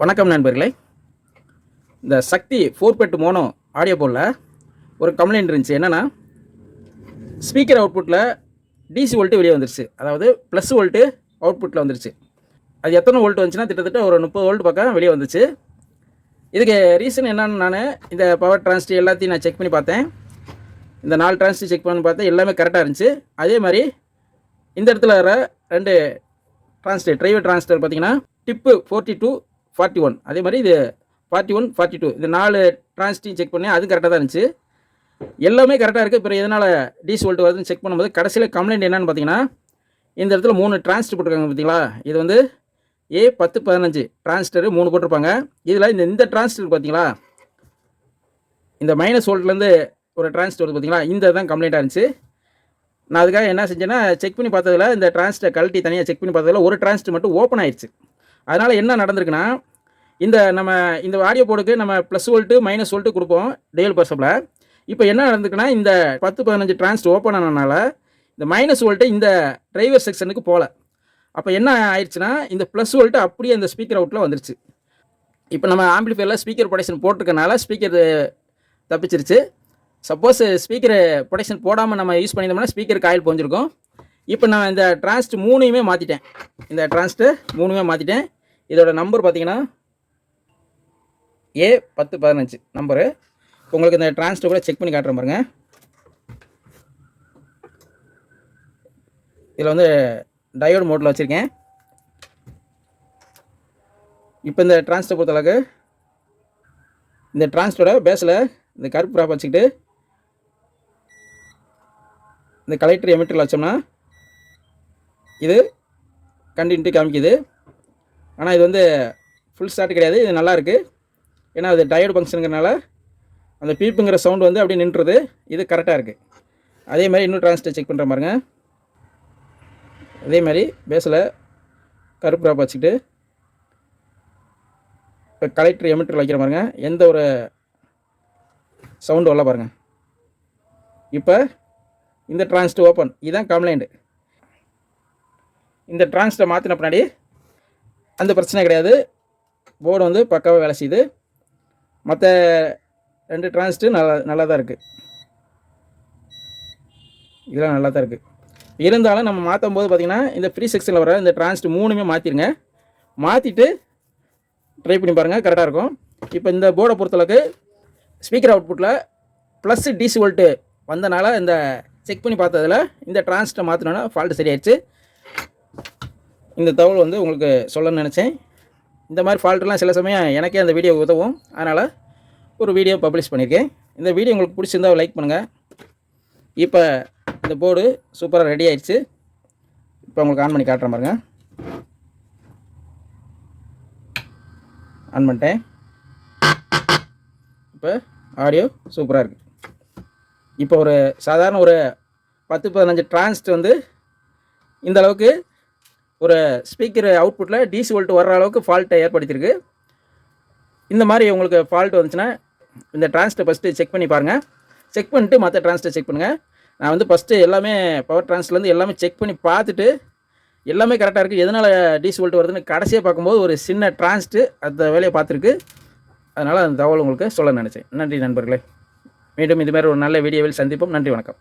வணக்கம் நண்பர்களே. இந்த சக்தி ஃபோர் பெட்டு மோனோ ஆடியோ போர்டில் ஒரு கம்ப்ளைண்ட் இருந்துச்சு. என்னென்னா ஸ்பீக்கர் அவுட்புட்டில் டிசி வோல்ட்டு வெளியே வந்துருச்சு. அதாவது ப்ளஸ் வோல்ட்டு அவுட்புட்டில் வந்துருச்சு. அது எத்தனை வோல்ட் வந்துச்சுன்னா கிட்டத்தட்ட ஒரு முப்பது வோல்ட் பக்கம் வெளியே வந்துச்சு. இதுக்கு ரீசன் என்னன்னு நான் இந்த பவர் டிரான்ஸ்டி எல்லாத்தையும் நான் செக் பண்ணி பார்த்தேன். இந்த நாலு டிரான்ஸ்டி செக் பண்ணி பார்த்தேன் எல்லாமே கரெக்டாக இருந்துச்சு. அதே மாதிரி இந்த இடத்துல வர ரெண்டு டிரான்ஸ்டர் டிரைவர் டிரான்ஸ்டர் பார்த்தீங்கன்னா TIP forty two forty one. அதே மாதிரி இது ஃபார்ட்டி ஒன் ஃபார்ட்டி டூ. இந்த நாலு டிரான்ஸ்டையும் செக் பண்ணி அது கரெக்டாக தான் இருந்துச்சு. எல்லாமே கரெக்டாக இருக்குது இப்போ எதனால் டிசி வோல்ட் வருதுன்னு செக் பண்ணும்போது கடைசியில் கம்ப்ளைண்ட் என்னென்னு பார்த்தீங்கன்னா இந்த இடத்துல மூணு டிரான்ஸ்டர் போட்டிருக்காங்க பார்த்தீங்களா? இது வந்து ஏ பத்து பதினஞ்சு. டிரான்ஸ்டர் மூணு போட்டிருப்பாங்க. இதில் இந்த இந்த டிரான்ஸ்டர் பார்த்தீங்களா? இந்த மைனஸ் வோல்ட்லேருந்து ஒரு டிரான்ஸ்டர் வருது பார்த்தீங்களா? இந்த தான் கம்ப்ளைண்ட்டாக இருந்துச்சு. நான் அதுக்காக என்ன செஞ்சேன்னா செக் பண்ணி பார்த்ததில் இந்த டிரான்ஸ்டர் கழட்டி தனியாக செக் பண்ணி பார்த்ததில் ஒரு டிரான்ஸ்டர் மட்டும் ஓப்பன் ஆயிடுச்சு அதனால் என்ன நடந்திருக்குன்னா இந்த நம்ம இந்த ஆடியோ போர்டுக்கு நம்ம ப்ளஸ் வோல்ட்டு மைனஸ் வோல்ட்டு கொடுப்போம் டெய்ல் பர்சப்பில் இப்போ என்ன நடந்துக்குன்னா இந்த பத்து பதினஞ்சு டிரான்ஸ்ட் ஓப்பன் ஆனதுனால இந்த மைனஸ் வோல்ட்டு இந்த டிரைவர் செக்ஷனுக்கு போகல. அப்போ என்ன ஆயிடுச்சுன்னா இந்த ப்ளஸ் வோல்ட்டு அப்படியே அந்த ஸ்பீக்கர் அவுட்டில் வந்துருச்சு. இப்போ நம்ம ஆம்பிளிஃபையரில் ஸ்பீக்கர் ப்ரொடக்ஷன் போட்டிருக்கனால ஸ்பீக்கர் தப்பிச்சிருச்சு. சப்போஸ் ஸ்பீக்கர் ப்ரொடக்ஷன் போடாமல் நம்ம யூஸ் பண்ணியிருந்தோம்னா ஸ்பீக்கர் காயில் போஞ்சிருக்கும் இப்போ நான் இந்த டிரான்ஸ்ட் மூணையுமே மாற்றிட்டேன் இந்த டிரான்ஸ்ட்டு மூணுமே மாற்றிட்டேன் இதோட நம்பர் பார்த்தீங்கன்னா ஏ பத்து பதினஞ்சு நம்பரு உங்களுக்கு இந்த டிரான்ஸ்ட்டு கூட செக் பண்ணி காட்டுறேன் பாருங்கள் இதில் வந்து டயோடு மோட்டில் வச்சுருக்கேன். இப்போ இந்த டிரான்ஸ்ட்டை பொறுத்தளவுக்கு இந்த டிரான்ஸ்டோட பேஸில் இந்த கருப்பு ப்ராப் வச்சுக்கிட்டு இந்த கலெக்டர் எமிட்டரில் வச்சோம்னா இது கண்டின்ட்டு காமிக்குது. ஆனால் இது வந்து ஃபுல் ஸ்டார்ட் கிடையாது இது நல்லாயிருக்கு ஏன்னா அது டயர்டு ஃபங்க்ஷனுங்கிறனால அந்த பீப்புங்கிற சவுண்டு வந்து அப்படியே நின்றுது இது கரெக்டாக இருக்குது அதே மாதிரி இன்னும் டிரான்ஸ்டர் செக் பண்ணுற பாருங்க. அதே மாதிரி பேஸில் கருப்பு ட்ராப் வச்சுக்கிட்டு இப்போ கலெக்டர் எமிட்டர் வைக்கிற பாருங்க. எந்த ஒரு சவுண்டு வரல பாருங்கள் இப்போ இந்த டிரான்ஸ்ட் ஓப்பன் இதுதான் கம்ப்ளைண்ட் இந்த டிரான்ஸ்ட்டை மாற்றின பின்னாடி அந்த பிரச்சனை கிடையாது. போர்டு வந்து பக்காவாக வேலை செய்யுது. மற்ற ரெண்டு டிரான்ஸ்ட்டு நல்லா நல்லா தான் இருக்குது இதெல்லாம் நல்லா தான் இருக்குது இருந்தாலும் நம்ம மாற்றும் போது பார்த்திங்கன்னா இந்த ஃப்ரீ செக்ஷனில் வர இந்த டிரான்ஸ்ட் மூணுமே மாற்றிருங்க மாற்றிட்டு ட்ரை பண்ணி பாருங்கள் கரெக்டாக இருக்கும். இப்போ இந்த போர்டை பொறுத்தளவுக்கு ஸ்பீக்கர் அவுட்புட்டில் ப்ளஸ் டிசி வோல்ட்டு வந்தனால இந்த செக் பண்ணி பார்த்ததில் இந்த டிரான்ஸ்ட்டை மாற்றினோன்னா ஃபால்ட்டு சரியாயிடுச்சு. இந்த தகவல் வந்து உங்களுக்கு சொல்லணும்னு நினச்சேன். இந்த மாதிரி ஃபால்ட்டுலாம் சில சமயம் எனக்கே அந்த வீடியோ உதவும். அதனால் ஒரு வீடியோ பப்ளிஷ் பண்ணியிருக்கேன். இந்த வீடியோ உங்களுக்கு பிடிச்சிருந்தா லைக் பண்ணுங்கள் இப்போ இந்த போர்டு சூப்பராக ரெடி ஆயிடுச்சு. இப்போ உங்களுக்கு ஆன் பண்ணி காட்டுறேன் பாருங்க. ஆன் பண்ணிட்டேன். இப்போ ஆடியோ சூப்பராக இருக்குது இப்போ ஒரு சாதாரண ஒரு பத்து பதினஞ்சு டிரான்ஸ்ட் வந்து இந்த அளவுக்கு ஒரு ஸ்பீக்கர் அவுட்புட்டில் டிசி வோல்ட் வர்ற அளவுக்கு ஃபால்ட்டை ஏற்படுத்தியிருக்கு. இந்த மாதிரி உங்களுக்கு ஃபால்ட் வந்துச்சுன்னா இந்த டிரான்ஸ்ட்டை ஃபஸ்ட்டு செக் பண்ணி பாருங்கள் செக் பண்ணிட்டு மற்ற டிரான்ஸ்ட்டை செக் பண்ணுங்கள் நான் வந்து ஃபஸ்ட்டு எல்லாமே பவர் டிரான்ஸ்லேருந்து எல்லாமே செக் பண்ணி பார்த்துட்டு எல்லாமே கரெக்டாக இருக்குது எதனால் டிசி வோல்ட் வருதுன்னு கடைசியாக பார்க்கும்போது ஒரு சின்ன டிரான்ஸ்ட்டு அந்த வேலையை பார்த்துருக்கு. அதனால் அந்த தகவல் உங்களுக்கு சொல்ல நினச்சேன். நன்றி நண்பர்களே. மீண்டும் இதுமாதிரி ஒரு நல்ல வீடியோவில் சந்திப்போம். நன்றி வணக்கம்.